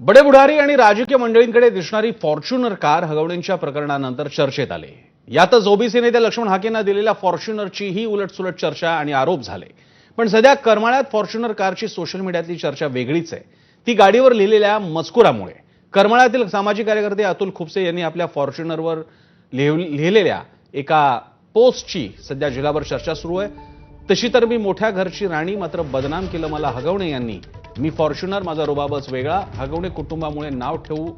बडे बुढारी आणि राजकीय मंडळींकडे दिसणारी फॉर्च्युनर कार हगवण्यांच्या प्रकरणानंतर चर्चेत आले. यातच ओबीसी नेते लक्ष्मण हाकेंना दिलेल्या फॉर्च्युनरची ही उलटसुलट चर्चा आणि आरोप झाले. पण सध्या करमाळ्यात फॉर्च्युनर कारची सोशल मीडियातली चर्चा वेगळीच आहे. ती गाडीवर लिहिलेल्या मजकुरामुळे. करमाळ्यातील सामाजिक कार्यकर्ते अतुल खुपसे यांनी आपल्या फॉर्च्युनरवर लिहिलेल्या एका पोस्टची सध्या जिल्हाभर चर्चा सुरू आहे. तशी तर मी मोठ्या घरची राणी मात्र बदनाम केलं मला हगवणे यांनी मी फॉर्च्युनर माझा रुबाबच वेगळा. हगवणे कुटुंबामुळे नाव ठेवू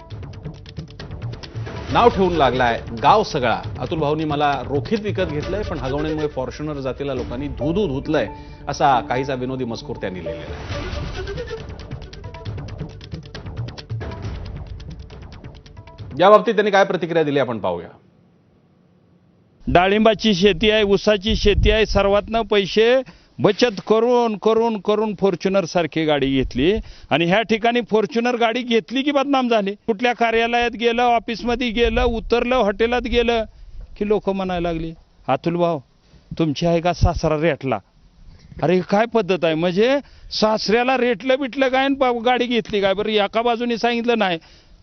नाव ठेवून लागलाय गाव सगळा. अतुल भाऊनी मला रोखीत विकत घेतलंय पण हगवण्यांमुळे फॉर्च्युनर जातीला लोकांनी धुधू धुतलंय असा काहीसा विनोदी मजकूर त्यांनी लिहिलेला आहे. या बाबतीत त्यांनी काय प्रतिक्रिया दिली आपण पाहूया. डाळिंबाची शेती आहे ऊसाची शेती आहे सर्वातनं पैसे बचत करून करून करून फॉर्च्युनर सारखी गाडी घेतली आणि ह्या ठिकाणी फॉर्च्युनर गाडी घेतली की बदनाम झाली. कुठल्या कार्यालयात गेलं ऑफिसमध्ये गेलं उतरलं हॉटेलात गेलं की लोक म्हणायला लागली अतुल भाऊ तुमची आहे का सासरा रेटला? अरे काय पद्धत आहे? म्हणजे सासऱ्याला रेटलं बिटलं काय गाडी घेतली काय? बरं एका बाजूने सांगितलं नाही.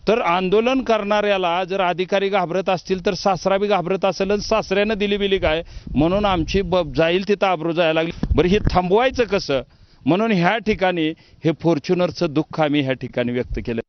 तर आंदोलन करणाऱ्याला जर अधिकारी घाबरत असतील तर सासरा बी घाबरत असेल आणि सासऱ्यानं दिली बिली काय? म्हणून आमची ब जाईल तिथं आबरू जायला लागली. बरं हे थांबवायचं कसं? म्हणून ह्या ठिकाणी हे फॉर्च्युनरचं दुःख आम्ही ह्या ठिकाणी व्यक्त केलं.